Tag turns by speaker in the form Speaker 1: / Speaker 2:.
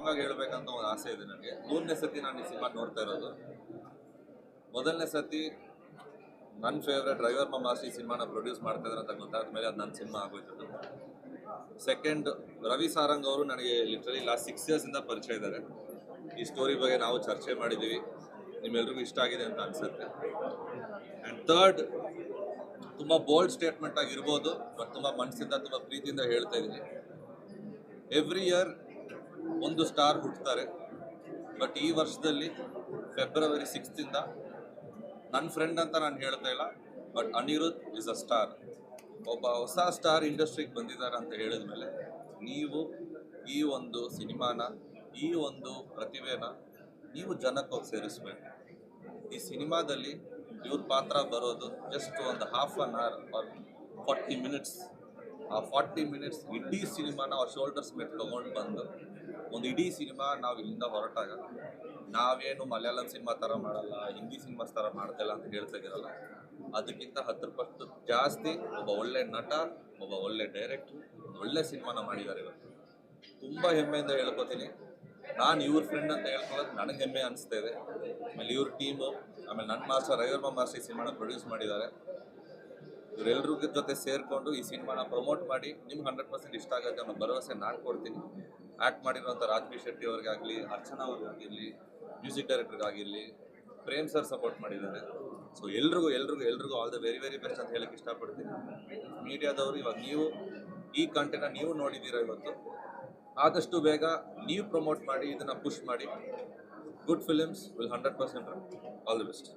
Speaker 1: ಹಂಗಾಗಿ ಹೇಳ್ಬೇಕಂತ ಒಂದು ಆಸೆ ಇದೆ ನನಗೆ. ಮೂರನೇ ಸತಿ ನಾನು ಈ ಸಿನಿಮಾ ನೋಡ್ತಾ ಇರೋದು. ಮೊದಲನೇ ಸತಿ ನನ್ನ ಫೇವ್ರೆಟ್ ಡ್ರೈವರ್ ಮಮಾಸ್ ಈ ಸಿನಿಮಾನ ಪ್ರೊಡ್ಯೂಸ್ ಮಾಡ್ತಾ ಇದ್ದಾರೆ ಅಂತ ಗೊತ್ತಾದ ಮೇಲೆ ಅದು ನನ್ನ ಸಿನಿಮಾ ಆಗೋಯ್ತು. ಸೆಕೆಂಡ್ ರವಿ ಸಾರಂಗ್ ಅವರು ನನಗೆ ಲಿಟ್ರಲಿ ಲಾಸ್ಟ್ ಸಿಕ್ಸ್ ಇಯರ್ಸಿಂದ ಪರಿಚಯ ಇದ್ದಾರೆ ಈ ಸ್ಟೋರಿ ಬಗ್ಗೆ ನಾವು ಚರ್ಚೆ ಮಾಡಿದ್ದೀವಿ ನಿಮ್ಮೆಲ್ರಿಗೂ ಇಷ್ಟ ಆಗಿದೆ ಅಂತ ಅನಿಸುತ್ತೆ. ಆ್ಯಂಡ್ ಥರ್ಡ್ ತುಂಬ ಬೋಲ್ಡ್ ಸ್ಟೇಟ್ಮೆಂಟ್ ಆಗಿರ್ಬೋದು ಬಟ್ ತುಂಬ ಮನಸ್ಸಿಂದ ತುಂಬ ಪ್ರೀತಿಯಿಂದ ಹೇಳ್ತಾ ಇದ್ದೀನಿ. ಎವ್ರಿ ಇಯರ್ ಒಂದು ಸ್ಟಾರ್ ಹುಟ್ಟುತ್ತಾರೆ ಬಟ್ ಈ ವರ್ಷದಲ್ಲಿ ಫೆಬ್ರವರಿ ಸಿಕ್ಸ್ತಿಂದ ನನ್ನ ಫ್ರೆಂಡ್ ಅಂತ ನಾನು ಹೇಳ್ತಾ ಇಲ್ಲ, but Anirudh is a star ಒಬ್ಬ ಹೊಸ ಸ್ಟಾರ್ ಇಂಡಸ್ಟ್ರಿಗೆ ಬಂದಿದ್ದಾರೆ ಅಂತ ಹೇಳಿದ ಮೇಲೆ ನೀವು ಈ ಒಂದು ಸಿನಿಮಾನ, ಈ ಒಂದು ಪ್ರತಿಭೆನ ನೀವು ಜನಕ್ಕೆ ಹೋಗಿ ಸೇರಿಸ್ಬೇಕು. ಈ ಸಿನಿಮಾದಲ್ಲಿ ಇವ್ರ ಪಾತ್ರ ಬರೋದು ಜಸ್ಟ್ ಒಂದು half an hour or forty minutes ಆ ಫಾರ್ಟಿ ಮಿನಿಟ್ಸ್ ಇಡೀ ಸಿನಿಮಾನ ಅವ್ರ ಶೋಲ್ಡರ್ಸ್ ಮೇಲೆ ತೊಗೊಂಡು ಬಂದು ಒಂದು ಇಡೀ ಸಿನಿಮಾ ನಾವು ಇಲ್ಲಿಂದ ಹೊರಟಾಗ ನಾವೇನು ಮಲಯಾಳಂ ಸಿನಿಮಾ ಥರ ಮಾಡಲ್ಲ, ಹಿಂದಿ ಸಿನಿಮಾಸ್ ಥರ ಮಾಡ್ತಿಲ್ಲ ಅಂತ ಹೇಳ್ತಾ ಇದ್ದೀರಲ್ಲ, ಅದಕ್ಕಿಂತ ಹತ್ತು ಪಟ್ಟು ಜಾಸ್ತಿ ಒಬ್ಬ ಒಳ್ಳೆ ನಟ, ಒಬ್ಬ ಒಳ್ಳೆ ಡೈರೆಕ್ಟ್ರು ಒಳ್ಳೆ ಸಿನಿಮಾನ ಮಾಡಿದ್ದಾರೆ ಇವತ್ತು ತುಂಬ ಹೆಮ್ಮೆಯಿಂದ ಹೇಳ್ಕೊತೀನಿ. ನಾನು ಇವ್ರ ಫ್ರೆಂಡ್ ಅಂತ ಹೇಳ್ಕೊಳ್ಳೋದು ನನಗೆ ಹೆಮ್ಮೆ ಅನಿಸ್ತಾ ಇದೆ. ಆಮೇಲೆ ಇವ್ರ ಟೀಮು ಆಮೇಲೆ ನನ್ನ ಮಾಸ್ಟರ್ ರವಿವರ್ಮ ಮಾಸ್ಟರ್ ಸಿನಿಮಾನ ಪ್ರೊಡ್ಯೂಸ್ ಮಾಡಿದ್ದಾರೆ. ಇವರೆಲ್ಲರ ಜೊತೆ ಸೇರಿಕೊಂಡು ಈ ಸಿನಿಮಾನ ಪ್ರಮೋಟ್ ಮಾಡಿ ನಿಮ್ಗೆ ಹಂಡ್ರೆಡ್ ಪರ್ಸೆಂಟ್ ಇಷ್ಟ ಆಗುತ್ತೆ ಅನ್ನೋ ಭರವಸೆ ನಾನು ಕೊಡ್ತೀನಿ. ಆ್ಯಕ್ಟ್ ಮಾಡಿರುವಂಥ ರಾಜ್ಬಿ ಶೆಟ್ಟಿ ಅವ್ರಿಗಾಗಲಿ, ಅರ್ಚನಾ ಅವ್ರಿಗಾಗಿರಲಿ ಮ್ಯೂಸಿಕ್ ಡೈರೆಕ್ಟರ್ಗಾಗಿರಲಿ ಪ್ರೇಮ್ ಸರ್ ಸಪೋರ್ಟ್ ಮಾಡಿದ್ದಾರೆ. ಸೊ ಎಲ್ರಿಗೂ ಎಲ್ರಿಗೂ ಎಲ್ರಿಗೂ all the very very best ಅಂತ ಹೇಳಕ್ಕೆ ಇಷ್ಟಪಡ್ತೀನಿ. ಮೀಡಿಯಾದವರು ಇವಾಗ ನೀವು, ಈ ಕಂಟೆಂಟ್ನ ನೀವು ನೋಡಿದ್ದೀರಾ ಇವತ್ತು. ಆದಷ್ಟು ಬೇಗ ನೀವು ಪ್ರಮೋಟ್ ಮಾಡಿ, ಇದನ್ನು ಪುಷ್ ಮಾಡಿ. Good films will hundred percent all the best